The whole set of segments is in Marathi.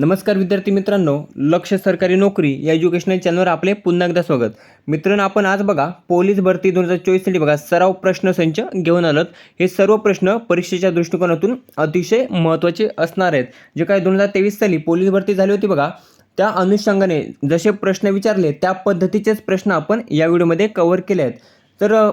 नमस्कार विद्यार्थी मित्रांनो लक्ष सरकारी नोकरी या एज्युकेशनल चॅनलवर आपले पुन्हा एकदा स्वागत. मित्रांनो आपण आज बघा पोलीस भरती दोन हजार चोवीससाठी बघा सराव प्रश्न संच घेऊन आलोत. हे सर्व प्रश्न परीक्षेच्या दृष्टिकोनातून अतिशय महत्त्वाचे असणार आहेत. जे काय दोन हजार तेवीस साली पोलीस भरती झाली होती बघा त्या अनुषंगाने जसे प्रश्न विचारले त्या पद्धतीचेच प्रश्न आपण या व्हिडिओमध्ये कव्हर केले आहेत. तर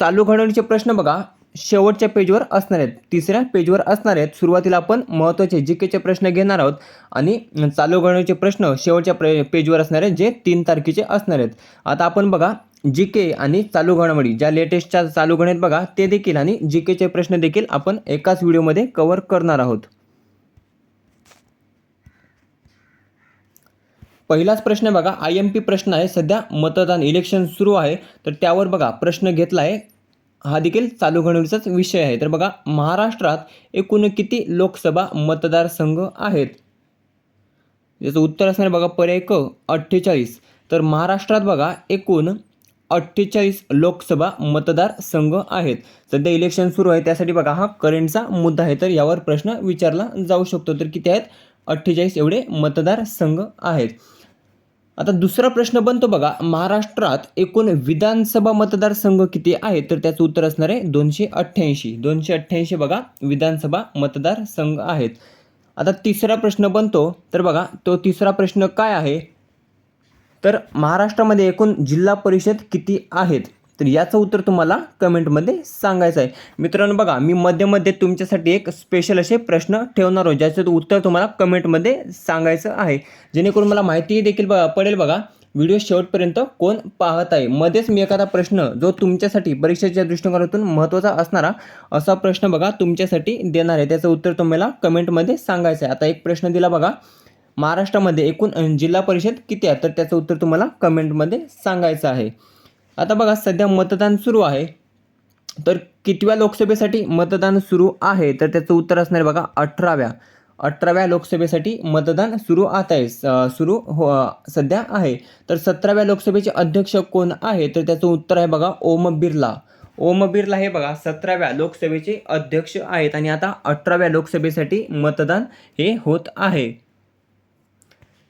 चालू घडवणीचे प्रश्न बघा शेवटच्या पेजवर असणार आहेत. तिसऱ्या पेजवर असणार आहेत. सुरुवातीला आपण महत्त्वाचे जी केचे प्रश्न घेणार आहोत आणि चालू घडवणीचे प्रश्न शेवटच्या प्रे पेजवर असणार आहेत जे तीन तारखेचे असणार आहेत. आता आपण बघा जी के आणि चालू घडामोडी. ज्या लेटेस्टच्या चालू घडत बघा ते देखील आणि जी केचे प्रश्न देखील आपण एकाच व्हिडिओमध्ये कवर करणार आहोत. पहिलाच प्रश्न बघा आय एम पी प्रश्न आहे. सध्या मतदान इलेक्शन सुरू आहे. तर त्यावर बघा प्रश्न घेतला आहे. हा देखील चालू घडवणीचाच विषय आहे. तर बघा महाराष्ट्रात एकूण किती लोकसभा मतदारसंघ आहेत? याचं उत्तर असणार बघा पर्याय क अठ्ठेचाळीस. तर महाराष्ट्रात बघा एकूण अठ्ठेचाळीस लोकसभा मतदारसंघ आहेत. सध्या इलेक्शन सुरू आहे त्यासाठी बघा हा करंटचा मुद्दा आहे. तर यावर प्रश्न विचारला जाऊ शकतो. तर किती आहेत? अठ्ठेचाळीस एवढे मतदारसंघ आहेत. आता दुसरा प्रश्न बनतो बघा. महाराष्ट्रात एकूण विधानसभा मतदारसंघ किती आहेत? तर त्याचं उत्तर असणार आहे दोनशे अठ्ठ्याऐंशी. दोनशे अठ्ठ्याऐंशी बघा विधानसभा मतदारसंघ आहेत. आता तिसरा प्रश्न बनतो. तर बघा तो तिसरा प्रश्न काय आहे? तर महाराष्ट्रामध्ये एकूण जिल्हा परिषद किती आहेत? तर याचं उत्तर तुम्हाला कमेंटमध्ये सांगायचं आहे. मित्रांनो बघा मी मध्ये मध्ये तुमच्यासाठी एक स्पेशल असे प्रश्न ठेवणार आहोत ज्याचं उत्तर तुम्हाला कमेंटमध्ये सांगायचं आहे. जेणेकरून मला माहिती देखील ब पडेल बघा व्हिडिओ शेवटपर्यंत कोण पाहत आहे. मध्येच मी एखादा प्रश्न जो तुमच्यासाठी परीक्षेच्या दृष्टिकोनातून महत्त्वाचा असणारा असा प्रश्न बघा तुमच्यासाठी देणार आहे. त्याचं उत्तर तुम्हाला कमेंटमध्ये सांगायचं आहे. आता एक प्रश्न दिला बघा महाराष्ट्रामध्ये एकूण जिल्हा परिषद किती आहे? तर त्याचं उत्तर तुम्हाला कमेंटमध्ये सांगायचं आहे. आता बघा सध्या मतदान सुरू आहे. तर कितव्या लोकसभेसाठी मतदान सुरू आहे? तर त्याचं उत्तर असणार आहे बघा अठराव्या. अठराव्या लोकसभेसाठी मतदान सुरू आता आहे स- सुरू हो सध्या आहे. तर सतराव्या लोकसभेचे अध्यक्ष कोण आहे? तर त्याचं उत्तर आहे बघा ओम बिर्ला. ओम बिर्ला हे बघा सतराव्या लोकसभेचे अध्यक्ष आहेत आणि आता अठराव्या लोकसभेसाठी मतदान हे होत आहे.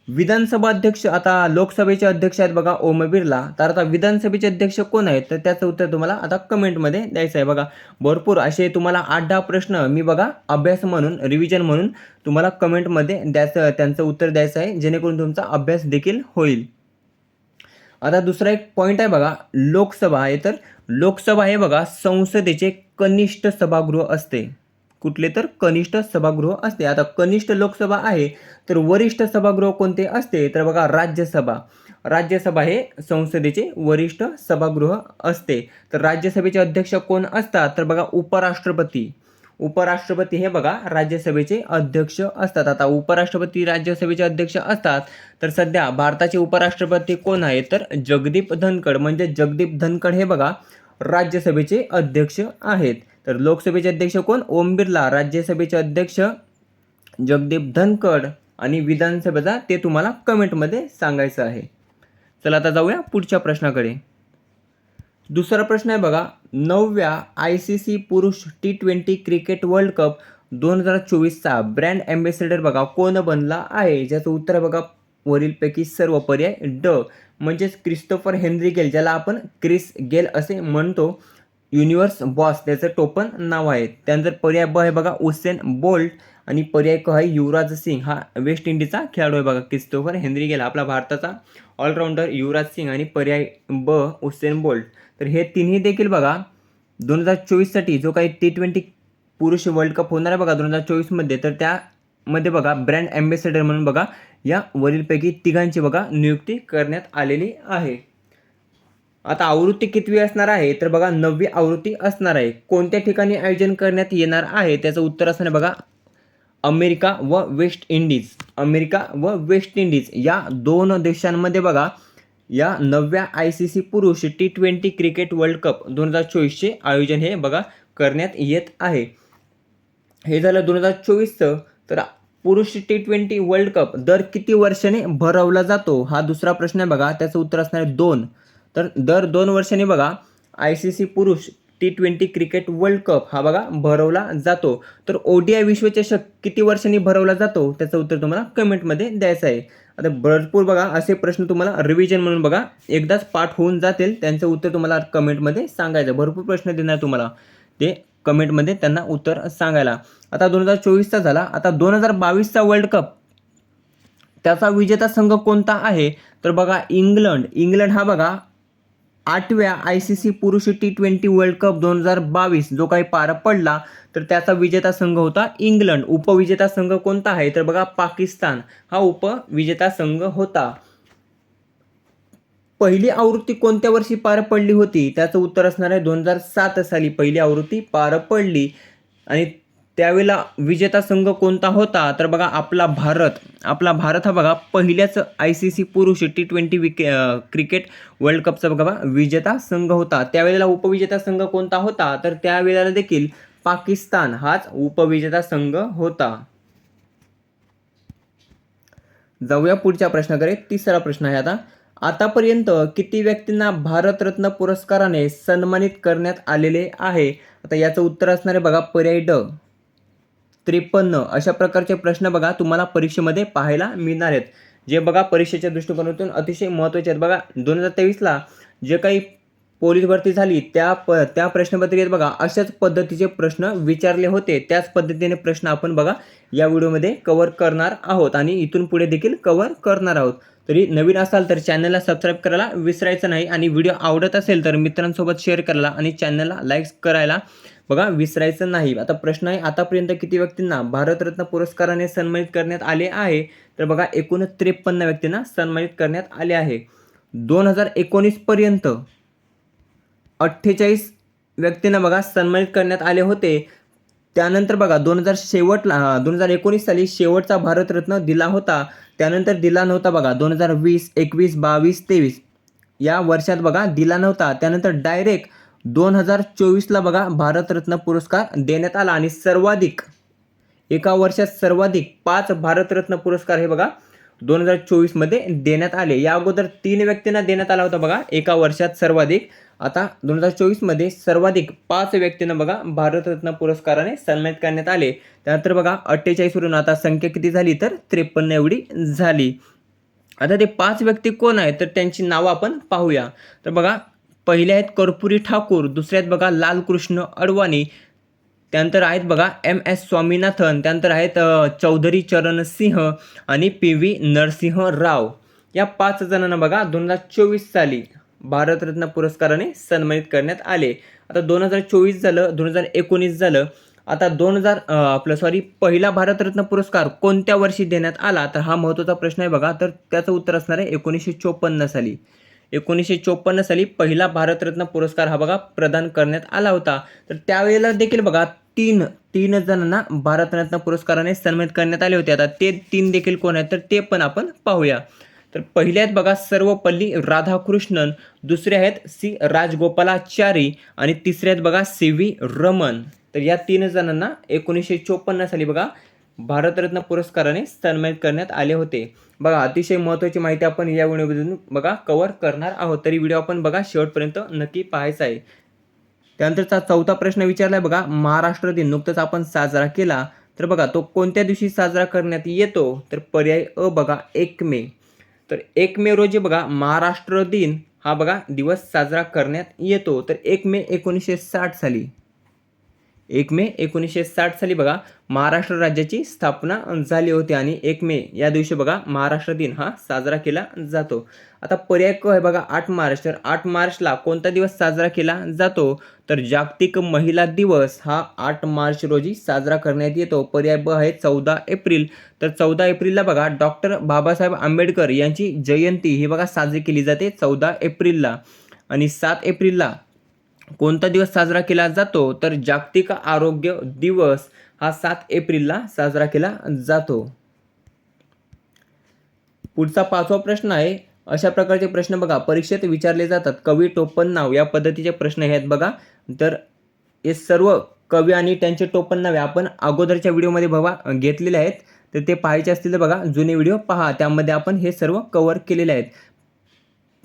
विधानसभा अध्यक्ष आता लोकसभेचे अध्यक्ष आहेत बघा ओम बिर्ला. तर आता विधानसभेचे अध्यक्ष कोण आहेत? तर त्याचं उत्तर तुम्हाला आता कमेंटमध्ये द्यायचं आहे बघा. भरपूर असे तुम्हाला आठ दहा प्रश्न मी बघा अभ्यास म्हणून रिव्हिजन म्हणून तुम्हाला कमेंटमध्ये द्यायचं त्यांचं उत्तर द्यायचं आहे जेणेकरून तुमचा अभ्यास देखील होईल. आता दुसरा एक पॉईंट आहे बघा लोकसभा आहे. तर लोकसभा हे बघा संसदेचे कनिष्ठ सभागृह असते. कुठले तर कनिष्ठ सभागृह असते. आता कनिष्ठ लोकसभा आहे तर वरिष्ठ सभागृह कोणते असते? तर बघा राज्यसभा. राज्यसभा हे संसदेचे वरिष्ठ सभागृह असते. तर राज्यसभेचे अध्यक्ष कोण असतात? तर बघा उपराष्ट्रपती. उपराष्ट्रपती हे बघा राज्यसभेचे अध्यक्ष असतात. आता उपराष्ट्रपती राज्यसभेचे अध्यक्ष असतात. तर सध्या भारताचे उपराष्ट्रपती कोण आहे तर जगदीप धनखड. म्हणजे जगदीप धनखड हे बघा राज्यसभेचे अध्यक्ष आहेत. तर लोकसभेचे अध्यक्ष कोण? ओम बिर्ला. राज्यसभेचे अध्यक्ष जगदीप धनखड आणि विधानसभेचा ते तुम्हाला कमेंटमध्ये सांगायचं आहे. चला आता जाऊया पुढच्या प्रश्नाकडे. दुसरा प्रश्न आहे बघा. नवव्या आय सी सी पुरुष T twenty cricket world cup दोन हजार चोवीसचा ब्रँड ॲम्बेसेडर बघा कोण बनला आहे? ज्याचं उत्तर आहे बघा वरीलपैकी सर्व पर्याय ड. म्हणजेच क्रिस्टोफर हेनरी गेल ज्याला आपण क्रिस गेल असे म्हणतो. युनिव्हर्स बॉस त्याचं टोपण नाव आहे. त्यानंतर पर्याय ब आहे बघा उसेन बोल्ट. आणि पर्याय क आहे युवराज सिंग. हा वेस्ट इंडिजचा खेळाडू आहे बघा क्रिस्टोफर हेनरी गेला आपला भारताचा ऑलराऊंडर युवराज सिंग. आणि पर्याय ब उसेन बोल्ट. तर हे तिन्ही देखील बघा दोन हजार चोवीससाठी जो काही टी ट्वेंटी पुरुष वर्ल्ड कप होणार आहे बघा दोन हजार चोवीसमध्ये तर त्यामध्ये बघा ब्रँड ॲम्बेसेडर म्हणून बघा या वरीलपैकी तिघांची बघा नियुक्ती करण्यात आलेली आहे. आता आवृत्ती कितवी असणार आहे? तर बघा नववी आवृत्ती असणार आहे. कोणत्या ठिकाणी आयोजन करण्यात येणार आहे? त्याचं उत्तर असणार बघा अमेरिका व वेस्ट इंडिज. अमेरिका व वेस्ट इंडिज या दोन देशांमध्ये बघा या नवव्या आय सी सी पुरुष T twenty cricket world cup दोन हजार चोवीसचे आयोजन हे बघा करण्यात येत आहे. हे झालं दोन हजार चोवीसचं. तर पुरुष टी ट्वेंटी वर्ल्ड कप दर किती वर्षाने भरवला जातो? हा दुसरा प्रश्न आहे बघा त्याचं उत्तर असणार आहे दोन. तर दर दोन वर्षांनी बघा आय सी सी पुरुष T twenty cricket world cup हा बघा भरवला जातो. तर ओडीआय विश्वचषक किती वर्षांनी भरवला जातो? त्याचं उत्तर तुम्हाला कमेंटमध्ये द्यायचं आहे. आता भरपूर बघा असे प्रश्न तुम्हाला रिव्हिजन म्हणून बघा एकदाच पाठ होऊन जातील. त्यांचं उत्तर तुम्हाला कमेंटमध्ये सांगायचं भरपूर प्रश्न देणार तुम्हाला. ते कमेंटमध्ये त्यांना उत्तर सांगायला. आता दोन हजार चोवीसचा झाला. आता दोन हजार बावीसचा वर्ल्ड कप त्याचा विजेता संघ कोणता आहे? तर बघा इंग्लंड. इंग्लंड हा बघा आठव्या आय सी सी पुरुष टी ट्वेंटी वर्ल्ड कप दोन हजार बावीस जो काही पार पडला तर त्याचा विजेता संघ होता इंग्लंड. उपविजेता संघ कोणता आहे? तर बघा पाकिस्तान. हा उपविजेता संघ होता. पहिली आवृत्ती कोणत्या वर्षी पार पडली होती? त्याचं उत्तर असणार आहे दोन हजार सात साली. पहिली आवृत्ती पार पडली आणि त्यावेळेला विजेता संघ कोणता होता? तर बघा आपला भारत. आपला भारत हा बघा पहिल्याच आय सी सी पुरुष टी ट्वेंटी विके क्रिकेट वर्ल्ड कपचा बघा विजेता संघ होता. त्यावेळेला उपविजेता संघ कोणता होता? तर त्यावेळेला देखील पाकिस्तान हाच उपविजेता संघ होता. जाऊया पुढच्या प्रश्नाकडे. तिसरा प्रश्न आहे आता. आतापर्यंत किती व्यक्तींना भारतरत्न पुरस्काराने सन्मानित करण्यात आलेले आहे? आता याचं उत्तर असणार आहे बघा पर्याय ड. त्रेपन्न अशा प्रकारचे प्रश्न बघा तुम्हाला परीक्षेमध्ये पाहायला मिळणार आहेत. जे बघा परीक्षेच्या दृष्टिकोनातून अतिशय महत्त्वाचे आहेत. बघा दोन हजार तेवीसला जे काही पोलीस भरती झाली त्या प त्या प्रश्नपत्रिकेत बघा अशाच पद्धतीचे प्रश्न विचारले होते. त्याच पद्धतीने प्रश्न आपण बघा या व्हिडिओमध्ये कवर करणार आहोत आणि इथून पुढे देखील कवर करणार आहोत. तरी नवीन असाल तर चॅनलला सबस्क्राईब करायला विसरायचं नाही आणि व्हिडिओ आवडत असेल तर मित्रांसोबत शेअर करायला आणि चॅनलला लाईक्स करायला बघा विसरायचं नाही. आता प्रश्न आहे आतापर्यंत किती व्यक्तींना भारतरत्न पुरस्काराने सन्मानित करण्यात आले आहे? तर बघा एकूण त्रेपन्न व्यक्तींना सन्मानित करण्यात आले आहे. दोन हजार एकोणीसपर्यंत अठ्ठेचाळीस व्यक्तींना बघा सन्मानित करण्यात आले होते. त्यानंतर बघा दोन हजार शेवटला दोन हजार एकोणीस साली शेवटचा भारतरत्न दिला होता. त्यानंतर दिला नव्हता बघा दोन हजार वीस एकवीस बावीस तेवीस. या वर्षात बघा दिला नव्हता. त्यानंतर डायरेक्ट दोन हजार चोवीसला बघा भारतरत्न पुरस्कार देण्यात आला आणि सर्वाधिक एका वर्षात सर्वाधिक पाच भारतरत्न पुरस्कार हे बघा दोन हजार चोवीसमध्ये देण्यात आले. या अगोदर तीन व्यक्तींना देण्यात आला होता बघा एका वर्षात सर्वाधिक. आता दोन हजार चोवीसमध्ये सर्वाधिक पाच व्यक्तींना बघा भारतरत्न पुरस्काराने सन्मानित करण्यात आले. त्यानंतर बघा अठ्ठेचाळीसवरून आता संख्या किती झाली तर त्रेपन्न एवढी झाली. आता ते पाच व्यक्ती कोण आहेत तर त्यांची नावं आपण पाहूया. तर बघा पहिले आहेत कर्पुरी ठाकूर दुसरे आहेत बघा लालकृष्ण अडवाणी त्यानंतर आहेत बघा एम एस स्वामीनाथन त्यानंतर आहेत चौधरी चरण सिंह आणि पी व्ही नरसिंह राव. या पाच जणांना बघा दोन हजार चोवीस साली भारतरत्न पुरस्काराने सन्मानित करण्यात आले. आता दोन हजार चोवीस झालं दोन हजार एकोणीस झालं. आता दोन हजार आपलं सॉरी पहिला भारतरत्न पुरस्कार कोणत्या वर्षी देण्यात आला? तर हा महत्त्वाचा प्रश्न आहे बघा. तर त्याचं उत्तर असणार आहे एकोणीसशे चोपन्न साली. एकोणीसशे चोपन्न साली पहिला भारतरत्न पुरस्कार हा बघा प्रदान करण्यात आला होता. तर त्यावेळेला देखील बघा तीन तीन जणांना भारतरत्न पुरस्काराने सन्मानित करण्यात आले होते. आता ते तीन देखील कोण आहेत? तर ते पण आपण पाहूया. तर पहिले आहेत बघा सर्वपल्ली राधाकृष्णन दुसरे आहेत सी राजगोपालाचारी आणि तिसरे आहेत बघा सी व्ही रमन. तर या तीन जणांना एकोणीसशे चोपन्न साली बघा भारतरत्न पुरस्काराने सन्मानित करण्यात आले होते. बघा अतिशय महत्त्वाची माहिती आपण या व्हिडिओमधून बघा कवर करणार आहोत. तरी व्हिडिओ आपण बघा शेवटपर्यंत नक्की पाहायचा आहे. त्यानंतरचा चौथा प्रश्न विचारलाय बघा महाराष्ट्र दिन नुकताच आपण साजरा केला. तर बघा तो कोणत्या दिवशी साजरा करण्यात येतो? तर पर्याय अ बघा एक मे. तर एक मे रोजी बघा महाराष्ट्र दिन हा बघा दिवस साजरा करण्यात येतो. तर एक मे एकोणीसशे साठ साली. एक मे एकोणीसशे साठ साली बघा महाराष्ट्र राज्याची स्थापना झाली होती आणि एक मे या दिवशी बघा महाराष्ट्र दिन हा साजरा केला जातो. आता पर्याय क आहे बघा आठ मार्च. तर आठ मार्चला कोणता दिवस साजरा केला जातो? तर जागतिक महिला दिवस हा आठ मार्च रोजी साजरा करण्यात येतो. पर्याय ब आहे चौदा एप्रिल. तर चौदा एप्रिलला बघा डॉक्टर बाबासाहेब आंबेडकर यांची जयंती ही बघा साजरी केली जाते चौदा एप्रिलला. आणि सात एप्रिलला कोणता दिवस साजरा केला जातो? तर जागतिक आरोग्य दिवस हा सात एप्रिलला साजरा केला जातो. पुढचा पाचवा प्रश्न आहे. अशा प्रकारचे प्रश्न बघा. परीक्षेत विचारले जातात कवी टोपण नाव या पद्धतीचे प्रश्न हे आहेत बघा. तर हे सर्व कवी आणि त्यांचे टोपण नावे आपण अगोदरच्या व्हिडिओमध्ये बघा घेतलेले आहेत. तर ते पाहायचे असतील तर बघा जुने व्हिडिओ पहा. त्यामध्ये आपण हे सर्व कव्हर केलेले आहेत.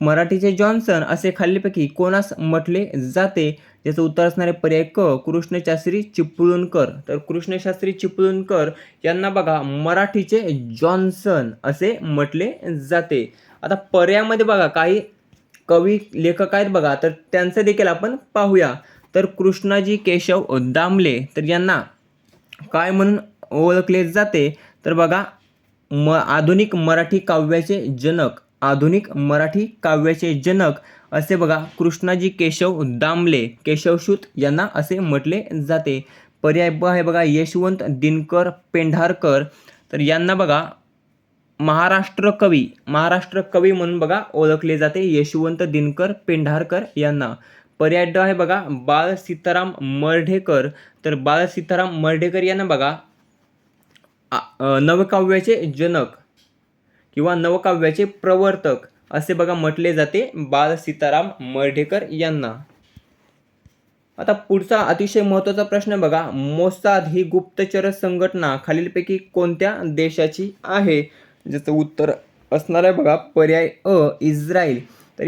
मराठीचे जॉन्सन असे खालीलपैकी कोणास म्हटले जाते? याचं उत्तर असणारे पर्याय क कृष्णशास्त्री चिपळूणकर. तर कृष्णशास्त्री चिपळूणकर यांना बघा मराठीचे जॉन्सन असे म्हटले जाते. आता पर्यायामध्ये बघा काही कवी लेखक आहेत बघा तर त्यांचं देखील आपण पाहूया. तर कृष्णाजी केशव दामले तर यांना काय म्हणून ओळखले जाते? तर बघा म आधुनिक मराठी काव्याचे जनक. आधुनिक मराठी काव्याचे जनक असे बघा कृष्णाजी केशव दामले केशवशूत यांना असे म्हटले जाते. पर्याय ब आहे बघा यशवंत दिनकर पेंढारकर. तर यांना बघा महाराष्ट्र कवी महाराष्ट्र कवी म्हणून बघा ओळखले जाते यशवंत दिनकर पेंढारकर यांना. पर्याय ड आहे बघा बाळ सीताराम मर्ढेकर. तर बाळ सीताराम मर्ढेकर यांना बघा नवकाव्याचे जनक. किंवा नवकाव्याचे प्रवर्तक असे बघा म्हटले जाते बाळ सीताराम मर्ढेकर यांना. आता पुढचा अतिशय महत्त्वाचा प्रश्न बघा. मोसाद ही गुप्तचर संघटना खालीलपैकी कोणत्या देशाची आहे? ज्याचं उत्तर असणार आहे बघा पर्याय अ इस्रायल. तर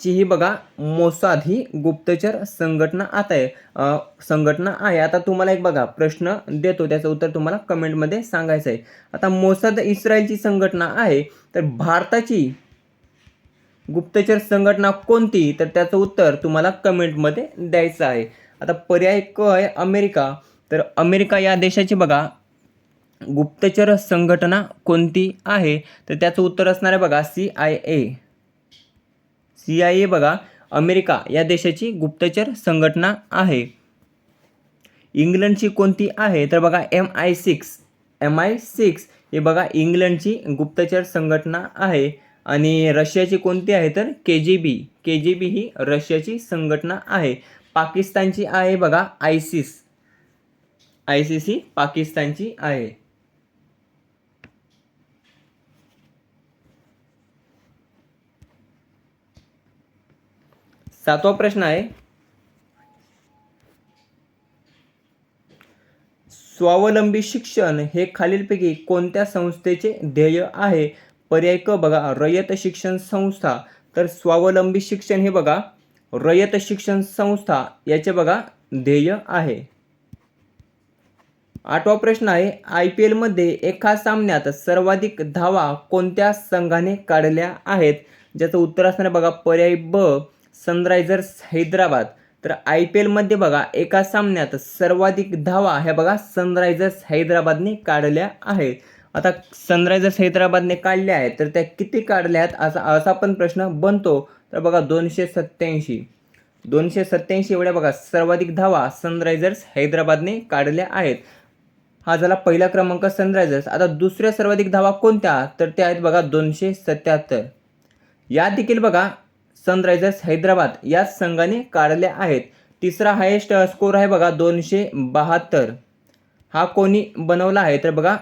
ची ही बघा मोसाद ही गुप्तचर संघटना आता आहे. संघटना आहे. आता तुम्हाला एक बघा प्रश्न देतो. त्याचं उत्तर तुम्हाला कमेंटमध्ये सांगायचं आहे. आता मोसाद इस्रायलची संघटना आहे तर भारताची गुप्तचर संघटना कोणती? तर त्याचं उत्तर तुम्हाला कमेंटमध्ये द्यायचं आहे. आता पर्याय क आहे अमेरिका. तर अमेरिका या देशाची बघा गुप्तचर संघटना कोणती आहे? तर त्याचं उत्तर असणार आहे बघा C I A. C I A बघा अमेरिका या देशाची गुप्तचर संघटना आहे. इंग्लंडची कोणती आहे? तर बघा M I six. M I six हे बघा इंग्लंडची गुप्तचर संघटना आहे. आणि रशियाची कोणती आहे? तर के जी बी. के जी बी ही रशियाची संघटना आहे. पाकिस्तानची आहे बघा आयसिस सी सी पाकिस्तानची आहे. सातवा प्रश्न आहे. स्वावलंबी शिक्षण हे खालीलपैकी कोणत्या संस्थेचे ध्येय आहे? पर्याय क बघा रयत शिक्षण संस्था. तर स्वावलंबी शिक्षण हे बघा रयत शिक्षण संस्था याचे बघा ध्येय आहे. आठवा प्रश्न आहे आय पी एलमध्ये एका सामन्यात सर्वाधिक धावा कोणत्या संघाने काढल्या आहेत? ज्याचं उत्तर असणार बघा पर्याय ब सनरायझर्स हैदराबाद. तर आय पी एलमध्ये बघा एका सामन्यात सर्वाधिक धावा ह्या बघा सनरायझर्स हैदराबादने काढल्या आहेत. आता सनरायझर्स हैदराबादने काढल्या आहेत तर त्या किती काढल्या आहेत असा असा पण प्रश्न बनतो. तर बघा दोनशे सत्त्याऐंशी. दोनशे सत्त्याऐंशी एवढ्या बघा सर्वाधिक धावा सनरायझर्स हैदराबादने काढल्या आहेत. हा झाला पहिला क्रमांक सनरायझर्स. आता दुसऱ्या सर्वाधिक धावा कोणत्या? तर त्या आहेत बघा दोनशे सत्याहत्तर. या देखील बघा सनरायझर्स हैदराबाद या संघाने काढल्या आहेत. तिसरा हायेस्ट स्कोर आहे बघा दोनशे बहात्तर. हा कोणी बनवला आहे? तर बघा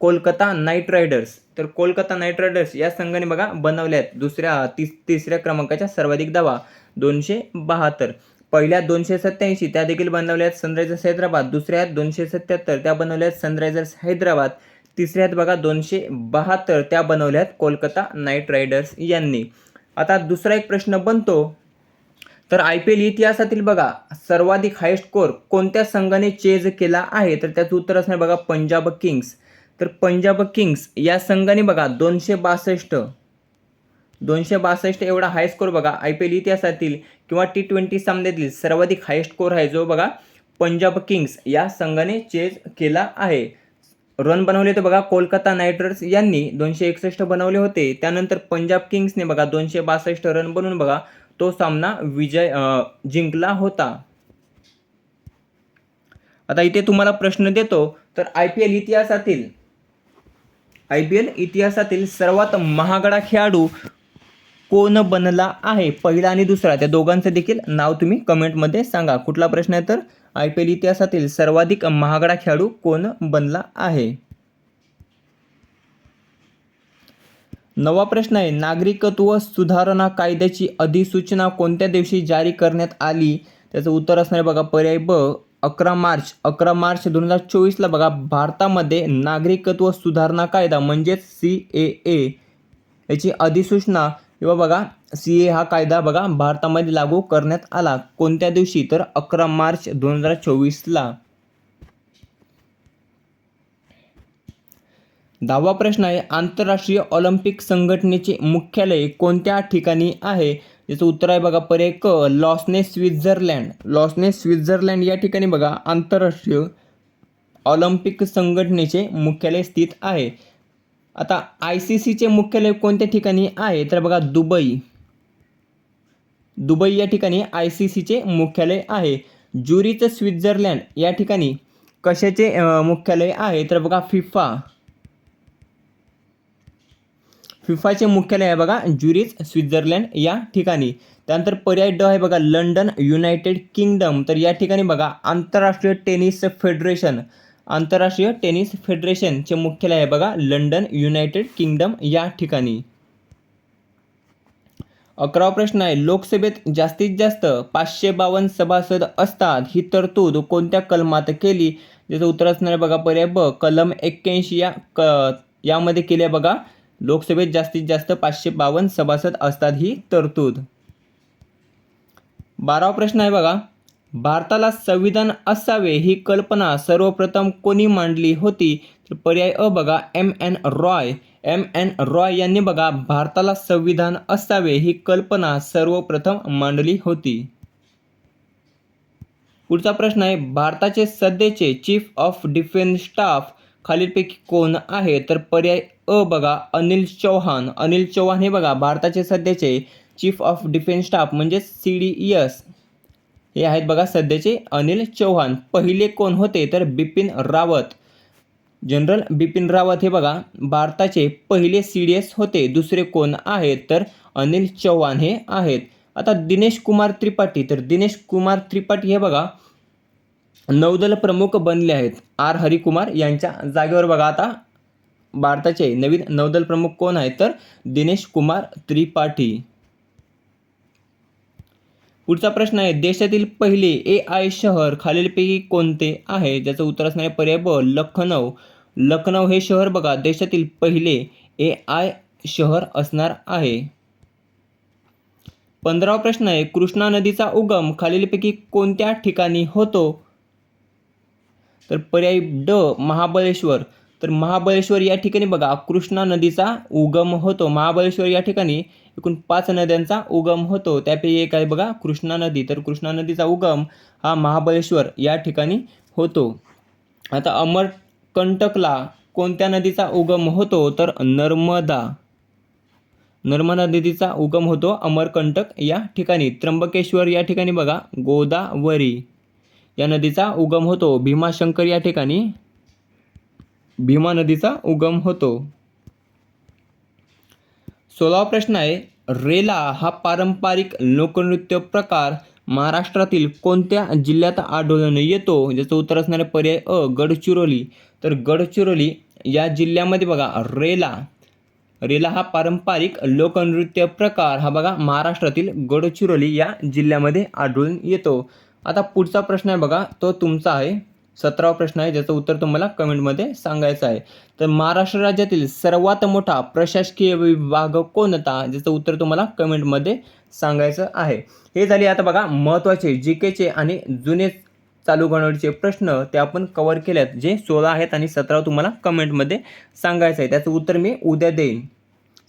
कोलकाता नाईट रायडर्स. तर कोलकाता नाईट रायडर्स या संघाने बघा बनवल्या आहेत. दुसऱ्या तिस तिसऱ्या क्रमांकाच्या सर्वाधिक धावा दोनशे बहात्तर. पहिल्या दोनशे सत्याऐंशी त्या देखील बनवल्या आहेत सनरायझर्स हैदराबाद. दुसऱ्या आहेत दोनशे सत्याहत्तर त्या बनवल्या आहेत सनरायझर्स हैदराबाद. तिसऱ्या आहेत बघा दोनशे बहात्तर त्या बनवल्या आहेत कोलकाता नाईट रायडर्स यांनी. आता दुसरा एक प्रश्न बनतो. तर आय पी एल इतिहासातील बघा सर्वाधिक हायस्ट स्कोर कोणत्या संघाने चेज केला आहे? तर त्याचं उत्तर असणार बघा पंजाब किंग्स. तर पंजाब किंग्स या संघाने बघा दोनशे बासष्ट दोनशे बासष्ट एवढा हाय स्कोर बघा आय पी एल इतिहासातील किंवा टी ट्वेंटी सामन्यातील सर्वाधिक हाय स्कोर आहे जो बघा पंजाब किंग्स या संघाने चेज केला आहे. रन बनवले होते बघा कोलकाता नाईट रायडर्स यांनी दोनशे एकसष्ट बनवले होते. त्यानंतर पंजाब किंग्सने बघा दोनशे बासष्ट रन बनवून बघा तो सामना विजय जिंकला होता. आता इथे तुम्हाला प्रश्न देतो तर आय पी एल इतिहासातील आय पी एल इतिहासातील सर्वात महागडा खेळाडू कोण बनला आहे? पहिला आणि दुसरा त्या दोघांचं देखील नाव तुम्ही कमेंटमध्ये सांगा. कुठला प्रश्न आहे तर? आय पी एल इतिहासातील सर्वाधिक महागडा खेळाडू कोण बनला आहे? नवा प्रश्न आहे नागरिकत्व सुधारणा कायद्याची अधिसूचना कोणत्या दिवशी जारी करण्यात आली? त्याचं उत्तर असणार आहे बघा पर्याय ब अकरा मार्च. अकरा मार्च दोन हजार चोवीसला बघा भारतामध्ये नागरिकत्व सुधारणा कायदा म्हणजेच सी ए ए याची अधिसूचना. किंवा बघा सी ए हा कायदा बघा भारतामध्ये लागू करण्यात आला. कोणत्या दिवशी? तर अकरा मार्च दोन हजार चोवीसला. दहावा प्रश्न आहे आंतरराष्ट्रीय ऑलिम्पिक संघटनेचे मुख्यालय कोणत्या ठिकाणी आहे? याचं उत्तर आहे बघा पर्याय क लॉसने स्वित्झर्लँड. लॉसने स्वित्झर्लँड या ठिकाणी बघा आंतरराष्ट्रीय ऑलिम्पिक संघटनेचे मुख्यालय स्थित आहे. आता आय सी सीचे मुख्यालय कोणत्या ठिकाणी आहे? तर बघा दुबई. दुबई या ठिकाणी आय सी सीचे मुख्यालय आहे. ज्युरीच स्वित्झर्लंड या ठिकाणी कशाचे मुख्यालय आहे? तर बघा फिफा. फिफाचे मुख्यालय आहे बघा ज्युरीज स्वित्झर्लंड या ठिकाणी. त्यानंतर पर्याय ड आहे बघा लंडन युनायटेड किंगडम. तर या ठिकाणी बघा आंतरराष्ट्रीय टेनिस फेडरेशन. आंतरराष्ट्रीय टेनिस फेडरेशनचे मुख्यालय आहे बघा लंडन युनायटेड किंगडम या ठिकाणी. अकरावा प्रश्न आहे लोकसभेत जास्तीत जास्त पाचशे बावन्न सभासद असतात. ही तरतूद कोणत्या कलमात केली? त्याचं उत्तर असणार आहे बघा पर्याय ब कलम एक्क्याऐंशी या क यामध्ये केली आहे बघा. लोकसभेत जास्तीत जास्त पाचशे बावन्न सभासद असतात ही तरतूद. बारावा प्रश्न आहे बघा. भारताला संविधान असावे ही कल्पना सर्वप्रथम कोणी मांडली होती? तर पर्याय अ बघा M N Roy. M N Roy यांनी बघा भारताला संविधान असावे ही कल्पना सर्वप्रथम मांडली होती. पुढचा प्रश्न आहे भारताचे सध्याचे चीफ ऑफ डिफेन्स स्टाफ खालीलपैकी कोण आहे? तर पर्याय अ बघा अनिल चौहान. अनिल चौहान हे बघा भारताचे सध्याचे चीफ ऑफ डिफेन्स स्टाफ म्हणजे सी डी एस हे आहेत बघा सध्याचे अनिल चौहान. पहिले कोण होते? तर बिपिन रावत. जनरल बिपिन रावत हे बघा भारताचे पहिले सी डी एस होते. दुसरे कोण आहेत? तर अनिल चौहान हे आहेत. आता दिनेश कुमार त्रिपाठी. तर दिनेश कुमार त्रिपाठी हे बघा नौदल प्रमुख बनले आहेत. आर. हरिकुमार यांच्या जागेवर बघा आता भारताचे नवीन नौदल प्रमुख कोण आहेत? तर दिनेश कुमार त्रिपाठी. पुढचा प्रश्न आहे देशातील पहिले ए आय शहर खालीलपैकी कोणते आहे? ज्याचं उत्तर असणार आहे पर्याय ब लखनौ. लखनौ हे शहर बघा देशातील पहिले ए आय शहर असणार आहे. पंधरावा प्रश्न आहे कृष्णा नदीचा उगम खालीलपैकी कोणत्या ठिकाणी होतो? तर पर्याय ड महाबळेश्वर. तर महाबळेश्वर या ठिकाणी बघा कृष्णा नदीचा उगम होतो. महाबळेश्वर या ठिकाणी एकूण पाच नद्यांचा उगम होतो. त्यापैकी एक आहे बघा कृष्णा नदी. तर कृष्णा नदीचा उगम हा महाबळेश्वर या ठिकाणी होतो. आता अमरकंटकला कोणत्या नदीचा उगम होतो? तर नर्मदा. नर्मदा नदीचा उगम होतो अमरकंटक या ठिकाणी. त्र्यंबकेश्वर या ठिकाणी बघा गोदावरी या नदीचा उगम होतो. भीमाशंकर या ठिकाणी भीमा नदीचा उगम होतो. सोळावा प्रश्न आहे रेला हा पारंपरिक लोकनृत्य प्रकार महाराष्ट्रातील कोणत्या जिल्ह्यात आढळून येतो? ज्याचं उत्तर असणारे पर्याय अ गडचिरोली. तर गडचिरोली या जिल्ह्यामध्ये बघा रेला. रेला हा पारंपरिक लोकनृत्य प्रकार हा बघा महाराष्ट्रातील गडचिरोली या जिल्ह्यामध्ये आढळून येतो. आता पुढचा प्रश्न आहे बघा तो तुमचा आहे. सतरावा प्रश्न आहे ज्याचं उत्तर तुम्हाला कमेंटमध्ये सांगायचं आहे. तर महाराष्ट्र राज्यातील सर्वात मोठा प्रशासकीय विभाग कोणता ज्याचं उत्तर तुम्हाला कमेंटमध्ये सांगायचं आहे. हे झाले आता बघा महत्त्वाचे जी केचे आणि जुने चालू घडामोडीचे प्रश्न ते आपण कवर केलेत जे सोळा आहेत आणि सतरा तुम्हाला कमेंटमध्ये सांगायचं आहे. त्याचं उत्तर मी उद्या देईन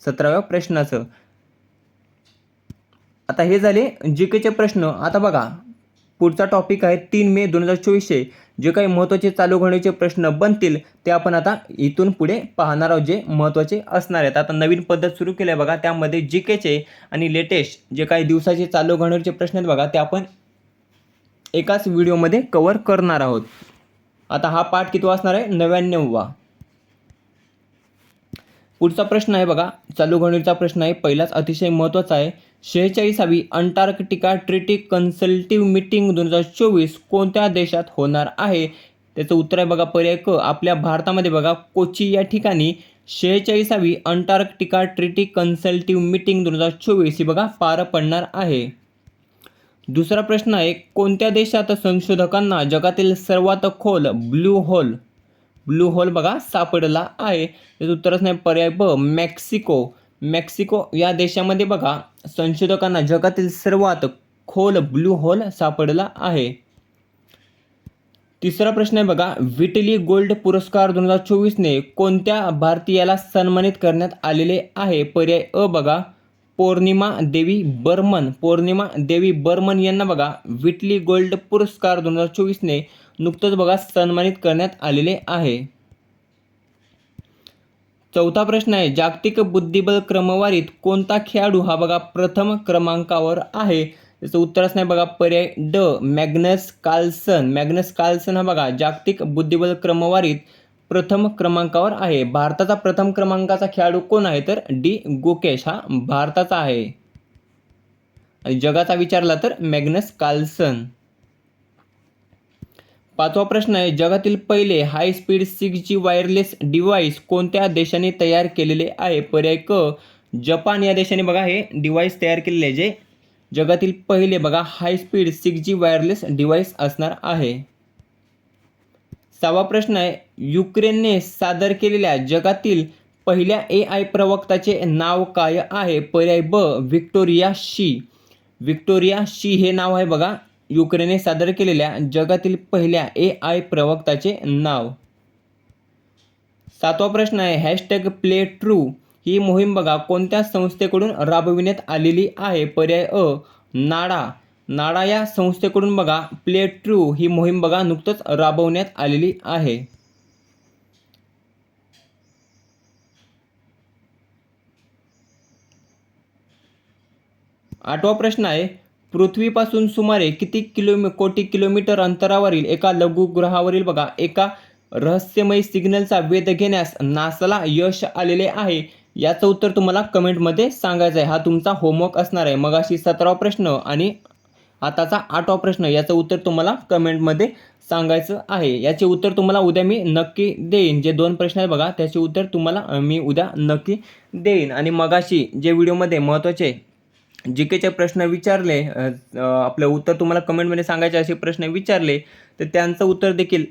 सतराव्या प्रश्नाचं. आता हे झाले जी केचे प्रश्न. आता बघा पुढचा टॉपिक आहे तीन मे दोन हजार चोवीसचे. जे काही महत्त्वाचे चालू घडण्याचे प्रश्न बनतील ते आपण आता इथून पुढे पाहणार आहोत जे महत्त्वाचे असणार आहेत. आता नवीन पद्धत सुरू केली आहे बघा त्यामध्ये जी केचे आणि लेटेस्ट जे काही दिवसाचे चालू घडण्याचे प्रश्न आहेत बघा ते आपण एकाच व्हिडिओमध्ये कवर करणार आहोत. आता हा पाठ किती असणार आहे? नव्याण्णववा. पुढचा प्रश्न आहे बघा चालू घडणीचा प्रश्न आहे. पहिलाच अतिशय महत्त्वाचा आहे. शेहेचाळीसावी अंटार्क्टिका ट्रिटी कन्सल्टिव्ह मीटिंग दोन हजार चोवीस कोणत्या देशात होणार आहे? त्याचं उत्तर आहे बघा पर्याय क. आपल्या भारतामध्ये बघा कोची या ठिकाणी शेहेचाळीसावी अंटार्क्टिका ट्रिटी कन्सल्टिव्ह मीटिंग दोन हजार चोवीस ही बघा पार पडणार आहे. दुसरा प्रश्न आहे कोणत्या देशात संशोधकांना जगातील सर्वात खोल ब्लू होल? ब्लू होल बघा सापडला आहे. त्याचं उत्तरच नाही पर्याय ब मेक्सिको. मेक्सिको या देशामध्ये बघा संशोधकांना जगातील सर्वात खोल ब्लू होल सापडला आहे. तिसरा प्रश्न आहे बघा विटली गोल्ड पुरस्कार दोन हजार चोवीसने कोणत्या भारतीयाला सन्मानित करण्यात आलेले आहे? पर्याय अ बघा पौर्णिमा देवी बर्मन. पौर्णिमा देवी बर्मन यांना बघा विटली गोल्ड पुरस्कार दोन हजार चोवीसने नुकतंच बघा सन्मानित करण्यात आलेले आहे. चौथा प्रश्न आहे जागतिक बुद्धिबळ क्रमवारीत कोणता खेळाडू हा बघा प्रथम क्रमांकावर आहे? त्याचं उत्तर असणार बघा पर्याय ड मॅग्नस कार्लसन. मॅग्नस कार्लसन हा बघा जागतिक बुद्धिबळ क्रमवारीत प्रथम क्रमांकावर आहे. भारताचा प्रथम क्रमांकाचा खेळाडू कोण आहे? तर डी गोकेश. हा भारताचा आहे. जगाचा विचारला तर मॅग्नस कार्लसन. पाचवा प्रश्न आहे जगातील पहिले high speed six G wireless device कोणत्या देशाने तयार केलेले आहे? पर्याय क जपान. या देशाने बघा हे डिव्हाइस तयार केलेले आहे जे जगातील पहिले बघा high speed six G wireless device असणार आहे. सहावा प्रश्न आहे युक्रेनने सादर केलेल्या जगातील पहिल्या ए आय प्रवक्ताचे नाव काय आहे? पर्याय ब व्हिक्टोरिया शी. व्हिक्टोरिया शी हे नाव आहे बघा. युक्रेनने सादर केलेल्या जगातील पहिल्या ए आय प्रवक्ताचे नाव. सातवा प्रश्न आहे हॅशटॅग प्ले ट्रू ही मोहीम बघा कोणत्या संस्थेकडून राबविण्यात आलेली आहे? पर्याय अ नाडा. नाडा या संस्थेकडून बघा प्ले ट्रू ही मोहीम बघा नुकतंच राबवण्यात आलेली आहे. आठवा प्रश्न आहे पृथ्वीपासून सुमारे किती किलोमी कोटी किलोमीटर अंतरावरील एका लघुग्रहावरील बघा एका रहस्यमय सिग्नलचा वेध घेण्यास नासाला यश आलेले आहे याचं उत्तर तुम्हाला कमेंटमध्ये सांगायचं आहे. हा तुमचा होमवर्क असणार आहे. मगाशी सतरावा प्रश्न आणि आताचा आठवा प्रश्न याचं उत्तर तुम्हाला कमेंटमध्ये सांगायचं आहे. याचे उत्तर तुम्हाला उद्या मी नक्की देईन. जे दोन प्रश्न आहेत बघा त्याचे उत्तर तुम्हाला मी उद्या नक्की देईन. आणि मगाशी जे व्हिडिओमध्ये महत्त्वाचे जी केचे प्रश्न विचारले आपलं उत्तर तुम्हाला कमेंटमध्ये सांगायचे असे प्रश्न विचारले तर त्यांचं उत्तर देखील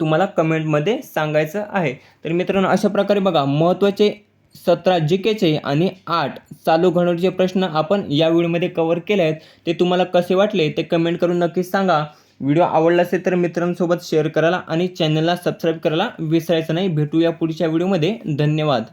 तुम्हाला कमेंटमध्ये सांगायचं आहे. तर मित्रांनो अशा प्रकारे बघा महत्त्वाचे सतरा जी केचे आणि आठ चालू घडामोडीचे प्रश्न आपण या व्हिडिओमध्ये कवर केले आहेत. ते तुम्हाला कसे वाटले ते कमेंट करून नक्कीच सांगा. व्हिडिओ आवडला असेल तर मित्रांसोबत शेअर करायला आणि चॅनलला सबस्क्राईब करायला विसरायचं नाही. भेटूया पुढच्या व्हिडिओमध्ये. धन्यवाद.